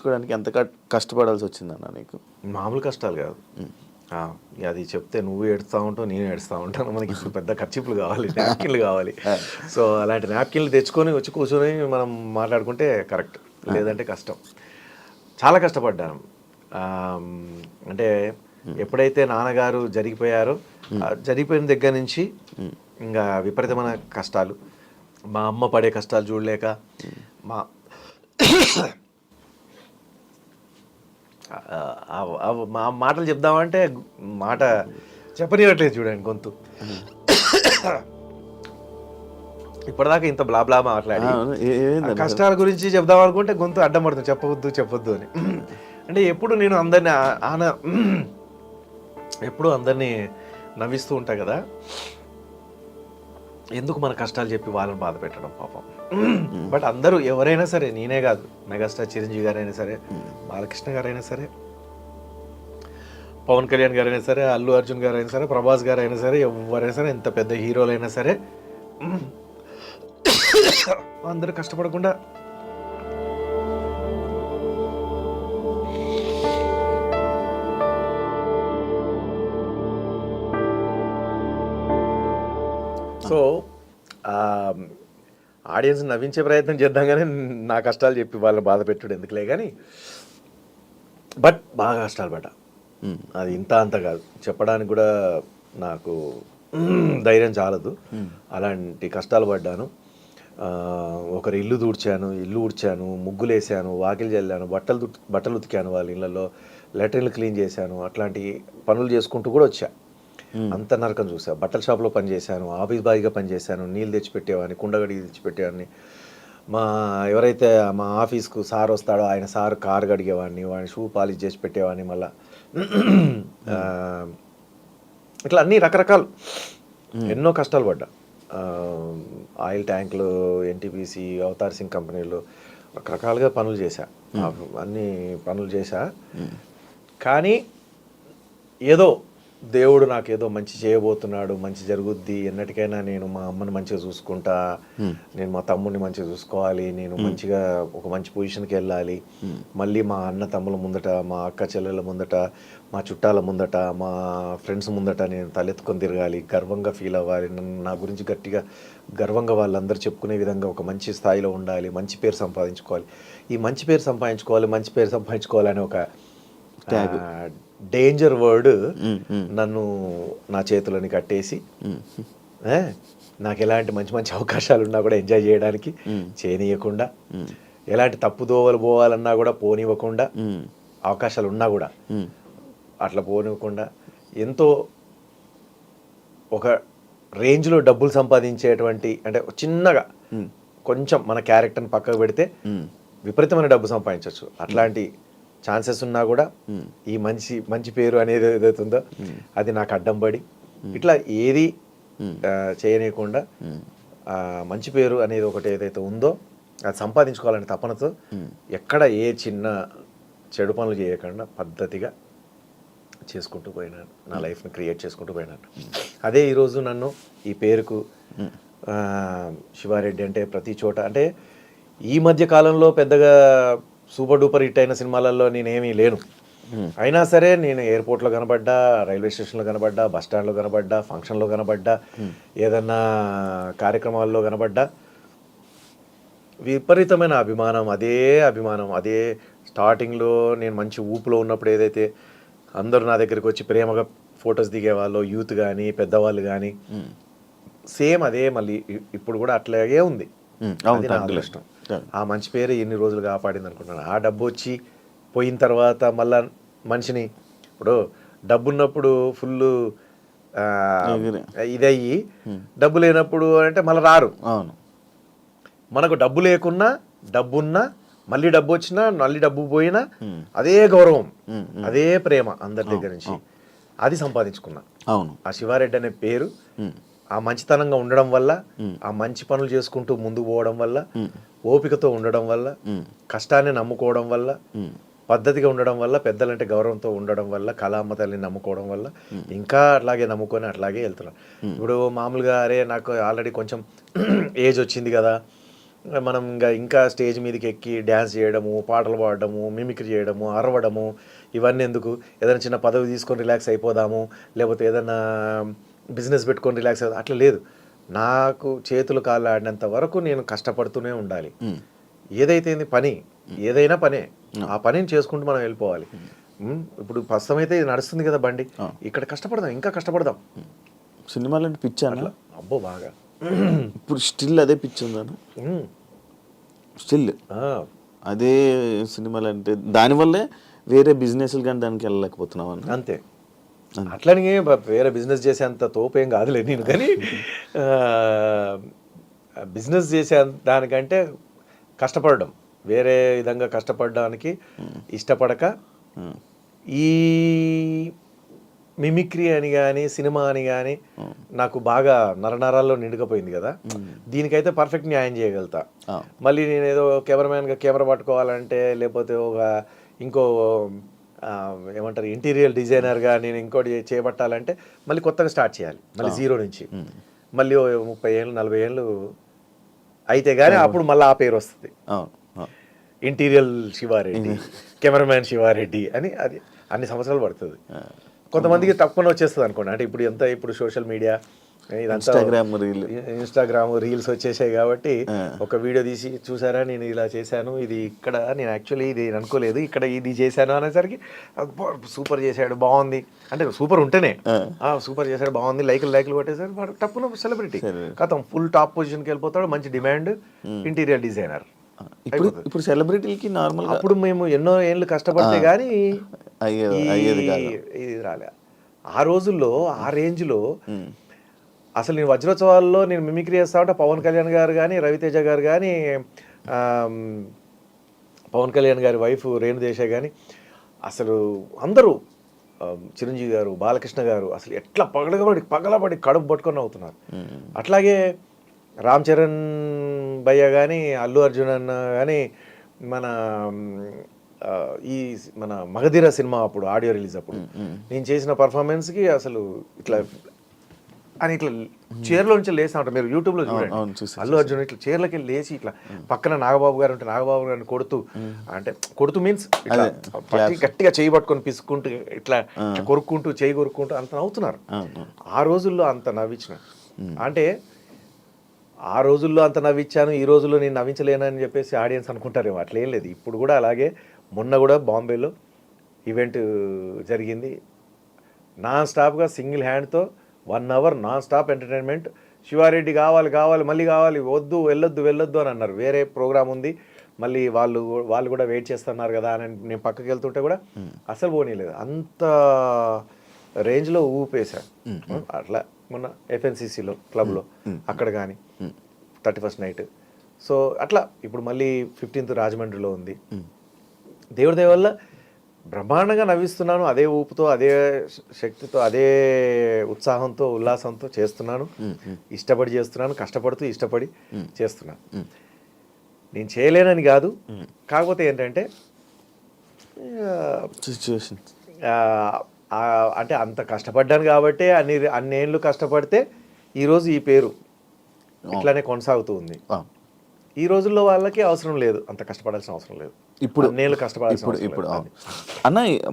నేర్చుకోవడానికి ఎంత కష్టపడాల్సి వచ్చిందన్న నీకు? మామూలు కష్టాలు కాదు. అది చెప్తే నువ్వు ఏడుస్తూ ఉంటావు నేను ఏడుస్తూ ఉంటాను. మనకి ఇప్పుడు పెద్ద ఖర్చిపులు కావాలి నాప్కిన్లు కావాలి. సో అలాంటి నాప్కిన్లు తెచ్చుకొని వచ్చి కూర్చొని మనం మాట్లాడుకుంటే కరెక్ట్ లేదంటే కష్టం. చాలా కష్టపడ్డాను. అంటే ఎప్పుడైతే నాన్నగారు జరిగిపోయారో జరిగిపోయిన దగ్గర నుంచి ఇంకా విపరీతమైన కష్టాలు. మా అమ్మ పడే కష్టాలు చూడలేక మా మా మాటలు చెప్దామంటే మాట చెప్పనివ్వట్లేదు చూడండి గొంతు. ఇప్పటిదాకా ఇంత బ్లా బ్లా మాట్లాడి కష్టాల గురించి చెప్దాం అనుకుంటే గొంతు అడ్డం పడుతుంది చెప్పవద్దు చెప్పొద్దు అని. అంటే ఎప్పుడు నేను అందరిని ఆన ఎప్పుడు అందరినీ నవ్విస్తూ ఉంటా కదా? ఎందుకు మన కష్టాలు చెప్పి వాళ్ళని బాధ పెట్టడం పాపం? బట్ అందరూ ఎవరైనా సరే నేనే కాదు మెగాస్టార్ చిరంజీవి గారైనా సరే బాలకృష్ణ గారైనా సరే పవన్ కళ్యాణ్ గారైనా సరే అల్లు అర్జున్ గారైనా సరే ప్రభాస్ గారైనా సరే ఎవరైనా సరే ఎంత పెద్ద హీరోలైనా సరే అందరూ కష్టపడకుండా సో ఆడియన్స్ నవ్వించే ప్రయత్నం చేద్దాం కానీ నా కష్టాలు చెప్పి వాళ్ళని బాధ పెట్టుడు ఎందుకులే కానీ బట్ బాగా కష్టాలు పడ్డా అది ఇంత అంత కాదు. చెప్పడానికి కూడా నాకు ధైర్యం చాలదు. అలాంటి కష్టాలు పడ్డాను. ఒకరి ఇల్లు దూడ్చాను ఇల్లు ఊడ్చాను ముగ్గులు వేసాను వాకిలు చల్లాను బట్టలు బట్టలు ఉతికాను వాళ్ళ ఇళ్ళల్లో లెటర్లు క్లీన్ చేశాను అట్లాంటి పనులు చేసుకుంటూ కూడా వచ్చా. అంత నరకం చూసా బట్టల షాప్లో పనిచేశాను ఆఫీస్ బాయ్గా పనిచేశాను నీళ్ళు తెచ్చిపెట్టేవాడిని కుండగడికి తెచ్చిపెట్టేవాడిని. మా ఎవరైతే మా ఆఫీస్కు సార్ వస్తాడో ఆయన సార్ కారు కడిగేవాడిని వాడిని షూ పాలిష్ చేసి పెట్టేవాడిని మళ్ళా. ఆ, ఇట్లా అన్ని రకరకాలు. ఎన్నో కష్టాలు పడ్డా. ఆయిల్ ట్యాంకులు ఎన్టీపీసీ అవతార్ సింగ్ కంపెనీలు రకరకాలుగా పనులు చేశా. అన్ని పనులు చేశా. కానీ ఏదో దేవుడు నాకు ఏదో మంచి చేయబోతున్నాడు మంచి జరుగుద్ది ఎన్నటికైనా నేను మా అమ్మని మంచిగా చూసుకుంటా నేను మా తమ్ముడిని మంచిగా చూసుకోవాలి నేను మంచిగా ఒక మంచి పొజిషన్కి వెళ్ళాలి. మళ్ళీ మా అన్న తమ్ముల ముందట మా అక్క చెల్లెల ముందట మా చుట్టాల ముందట మా ఫ్రెండ్స్ ముందట నేను తలెత్తుకొని తిరగాలి. గర్వంగా ఫీల్ అవ్వాలి. నా గురించి గట్టిగా గర్వంగా వాళ్ళందరూ చెప్పుకునే విధంగా ఒక మంచి స్థాయిలో ఉండాలి. మంచి పేరు సంపాదించుకోవాలి. ఈ మంచి పేరు సంపాదించుకోవాలి మంచి పేరు సంపాదించుకోవాలని ఒక డేంజర్ వర్డ్ నన్ను నా చేతులని కట్టేసి నాకు ఎలాంటి మంచి మంచి అవకాశాలు ఉన్నా కూడా ఎంజాయ్ చేయడానికి చేయనీయకుండా ఎలాంటి తప్పు దోవలు పోవాలన్నా కూడా పోనివ్వకుండా అవకాశాలు ఉన్నా కూడా అట్లా పోనివ్వకుండా ఎంతో ఒక రేంజ్లో డబ్బులు సంపాదించేటువంటి అంటే చిన్నగా కొంచెం మన క్యారెక్టర్ని పక్కకు పెడితే విపరీతమైన డబ్బు సంపాదించవచ్చు అట్లాంటి ఛాన్సెస్ ఉన్నా కూడా ఈ మంచి మంచి పేరు అనేది ఏదైతే ఉందో అది నాకు అడ్డం పడి ఇట్లా ఏది చేయనీయకుండా మంచి పేరు అనేది ఒకటి ఏదైతే ఉందో అది సంపాదించుకోవాలనే తపనతో ఎక్కడ ఏ చిన్న చెడు పనులు చేయకుండా పద్ధతిగా చేసుకుంటూ పోయినాను. నా లైఫ్ని క్రియేట్ చేసుకుంటూ పోయినాను. అదే ఈరోజు నన్ను ఈ పేరుకు శివారెడ్డి అంటే ప్రతి చోట అంటే ఈ మధ్య కాలంలో పెద్దగా సూపర్ డూపర్ హిట్ అయిన సినిమాలలో నేనేమీ లేను. అయినా సరే నేను ఎయిర్పోర్ట్లో కనబడ్డా రైల్వే స్టేషన్లో కనబడ్డా బస్ స్టాండ్లో కనబడ్డా ఫంక్షన్లో కనబడ్డా ఏదన్నా కార్యక్రమాల్లో కనబడ్డా. విపరీతమైన అభిమానం అదే అభిమానం అదే స్టార్టింగ్లో నేను మంచి ఊపులో ఉన్నప్పుడు ఏదైతే అందరూ నా దగ్గరికి వచ్చి ప్రేమగా ఫొటోస్ దిగేవాళ్ళు యూత్ కానీ పెద్దవాళ్ళు కానీ సేమ్ అదే మళ్ళీ ఇప్పుడు కూడా అట్లాగే ఉంది. అది నా. అదృష్టం. తగ్గలేదు. ఆ మంచి పేరు ఎన్ని రోజులు కాపాడింది అనుకుంటున్నాను ఆ డబ్బు వచ్చి పోయిన తర్వాత మళ్ళా మనిషిని ఇప్పుడు డబ్బు ఉన్నప్పుడు ఫుల్. ఇదయ్యి డబ్బు లేనప్పుడు అంటే మళ్ళీ రారు. అవును. మనకు డబ్బు లేకున్నా డబ్బున్నా మళ్ళీ డబ్బు వచ్చినా మళ్ళీ డబ్బు పోయినా అదే గౌరవం అదే ప్రేమ అందరి దగ్గర నుంచి అది సంపాదించుకున్నా. అవును. ఆ శివారెడ్డి అనే పేరు ఆ మంచితనంగా ఉండడం వల్ల ఆ మంచి పనులు చేసుకుంటూ ముందుకు పోవడం వల్ల ఓపికతో ఉండడం వల్ల కష్టాన్ని నమ్ముకోవడం వల్ల పద్ధతిగా ఉండడం వల్ల పెద్దలంటే గౌరవంతో ఉండడం వల్ల కళామ్మ తల్లిని నమ్ముకోవడం వల్ల ఇంకా అట్లాగే నమ్ముకొని అట్లాగే వెళ్తున్నాను ఇప్పుడు మామూలుగా అరే నాకు ఆల్రెడీ కొంచెం ఏజ్ వచ్చింది కదా మనం ఇంకా ఇంకా స్టేజ్ మీదకి ఎక్కి డ్యాన్స్ చేయడము పాటలు పాడడము మిమిక్రీ చేయడము అరవడము ఇవన్నీ ఎందుకు? ఏదైనా చిన్న పదవి తీసుకొని రిలాక్స్ అయిపోదాము లేకపోతే ఏదైనా బిజినెస్ పెట్టుకొని రిలాక్స్ అవుదాం అట్లా లేదు. నాకు చేతులు కాళ్ళు ఆడినంత వరకు నేను కష్టపడుతూనే ఉండాలి. ఏదైతే ఏంది పని ఏదైనా పనే ఆ పనిని చేసుకుంటూ మనం వెళ్ళిపోవాలి. ఇప్పుడు ప్రస్తుతం అయితే ఇది నడుస్తుంది కదా బండి. ఇక్కడ కష్టపడదాం ఇంకా కష్టపడదాం. సినిమాలు అంటే పిచ్చి అన్న? అబ్బో బాగా. ఇప్పుడు స్టిల్ అదే పిచ్చి ఉమ్, స్టిల్. అదే సినిమాలు అంటే దానివల్లే వేరే బిజినెస్లు కానీ దానికి వెళ్ళలేకపోతున్నావు అన్న? అంతే. అట్లని వేరే బిజినెస్ చేసేంత తోపేం కాదులే నేను కానీ బిజినెస్ చేసే దానికంటే కష్టపడడం వేరే విధంగా కష్టపడడానికి ఇష్టపడక. ఈ మిమిక్రీ అని కానీ సినిమా అని కానీ నాకు బాగా నరనరాల్లో నిండుకపోయింది కదా దీనికైతే పర్ఫెక్ట్ న్యాయం చేయగలుగుతా. మళ్ళీ నేను ఏదో కెమెరామ్యాన్గా కెమెరా పట్టుకోవాలంటే లేకపోతే ఒక ఇంకో ఏమంటారు ఇంటీరియర్ డిజైనర్గా నేను ఇంకోటి చేపట్టాలంటే మళ్ళీ కొత్తగా స్టార్ట్ చేయాలి. మళ్ళీ జీరో నుంచి. మళ్ళీ ముప్పై ఏళ్ళు నలభై ఏళ్ళు అయితే కానీ అప్పుడు మళ్ళీ ఆ పేరు వస్తుంది. ఇంటీరియల్ శివారెడ్డి కెమెరామ్యాన్ శివారెడ్డి అని అది అన్ని సంవత్సరాలు పడుతుంది. కొంతమందికి తక్కువ వచ్చేస్తుంది అనుకోండి. అంటే ఇప్పుడు ఎంత ఇప్పుడు social media Instagram reel. Instagram reels వచ్చేసాయి కాబట్టి ఒక వీడియో తీసి చూసారా నేను ఇలా చేశాను ఇది ఇక్కడ నేను యాక్చువల్లీ ఇది అనుకోలేదు ఇక్కడ ఇది చేశాను అనేసరికి సూపర్ చేశాడు బాగుంది. అంటే సూపర్ ఉంటేనే. సూపర్ చేశాడు బాగుంది లైకులు లైకులు కొట్టేసరికి వాడు టప్పున సెలబ్రిటీ కథం ఫుల్ టాప్ పొజిషన్కి వెళ్ళిపోతాడు మంచి డిమాండ్ ఇంటీరియర్ డిజైనర్ ఇప్పుడు ఇప్పుడు సెలబ్రిటీలకి నార్మల్గా అప్పుడు మేము ఎన్నో ఏళ్ళు కష్టపడితే కానీ అయ్యేది ఇది రాలే. ఆ రోజుల్లో ఆ రేంజ్లో అసలు నేను వజ్రోత్సవాల్లో నేను మిమిక్రీ చేస్తా ఉంటే పవన్ కళ్యాణ్ గారు కానీ రవితేజ గారు కానీ పవన్ కళ్యాణ్ గారి వైఫ్ రేణుదేశాయ్ కానీ అసలు అందరూ చిరంజీవి గారు బాలకృష్ణ గారు అసలు ఎట్లా పగలబడి పగలబడి కడుపు పట్టుకొని అవుతున్నారు అట్లాగే రామ్ చరణ్ భయ్య కానీ అల్లు అర్జున్ అన్న కానీ మన ఈ మన మగధీర సినిమా అప్పుడు ఆడియో రిలీజ్ అప్పుడు. నేను చేసిన పర్ఫార్మెన్స్కి అసలు ఇట్లా అని ఇట్లా చైర్లో నుంచి లేసా ఉంటారు మీరు యూట్యూబ్లో చూడండి. అల్లు అర్జున్ ఇట్లా చైర్లకి లేచి ఇట్లా పక్కన నాగబాబు గారు ఉంటే నాగబాబు గారిని కొడుతూ అంటే కొడుతూ మీన్స్ ఇట్లా గట్టిగా చేయి పట్టుకొని పిసుకుంటూ ఇట్లా కొరుక్కుంటూ చేయి కొరుక్కుంటూ అంత నవ్వుతున్నారు. ఆ రోజుల్లో అంత నవ్వించిన అంటే ఆ రోజుల్లో అంత నవ్వించాను ఈ రోజుల్లో నేను నవ్వించలేనని చెప్పేసి ఆడియన్స్ అనుకుంటారేమో అట్లేం లేదు. ఇప్పుడు కూడా అలాగే మొన్న కూడా బాంబేలో ఈవెంట్ జరిగింది. నాన్ స్టాప్గా సింగిల్ హ్యాండ్తో one hour non stop entertainment. Siva Reddy కావాలి కావాలి మళ్ళీ కావాలి వద్దు వెళ్ళొద్దు వెళ్ళొద్దు అని అన్నారు. వేరే ప్రోగ్రామ్ ఉంది. మళ్ళీ వాళ్ళు వాళ్ళు కూడా వెయిట్ చేస్తున్నారు కదా అని నేను పక్కకి వెళ్తుంటే కూడా అసలు పోనీలేదు. అంత రేంజ్లో ఊపేశాను అట్లా మొన్న ఎఫ్ఎన్సిసిలో క్లబ్లో. అక్కడ కానీ థర్టీ ఫస్ట్ నైట్. సో అట్లా ఇప్పుడు మళ్ళీ ఫిఫ్టీన్త్ రాజమండ్రిలో ఉంది. దేవుడి దయ వల్ల బ్రహ్మాండంగా నవ్విస్తున్నాను అదే ఊపుతో అదే శక్తితో అదే ఉత్సాహంతో ఉల్లాసంతో చేస్తున్నాను. ఇష్టపడి చేస్తున్నాను కష్టపడుతూ ఇష్టపడి చేస్తున్నాను. నేను చేయలేనని కాదు. కాకపోతే ఏంటంటే అంటే అంత కష్టపడ్డాను కాబట్టి అన్ని అన్ని ఏళ్ళు కష్టపడితే ఈరోజు ఈ పేరు ఇట్లానే కొనసాగుతూ ఉంది. ఈ రోజుల్లో వాళ్ళకి అవసరం లేదు అంత కష్టపడాల్సిన అవసరం లేదు. ఇప్పుడు అన్నేళ్ళు కష్టపడాల్సిన ఇప్పుడు ఇప్పుడు. అన్న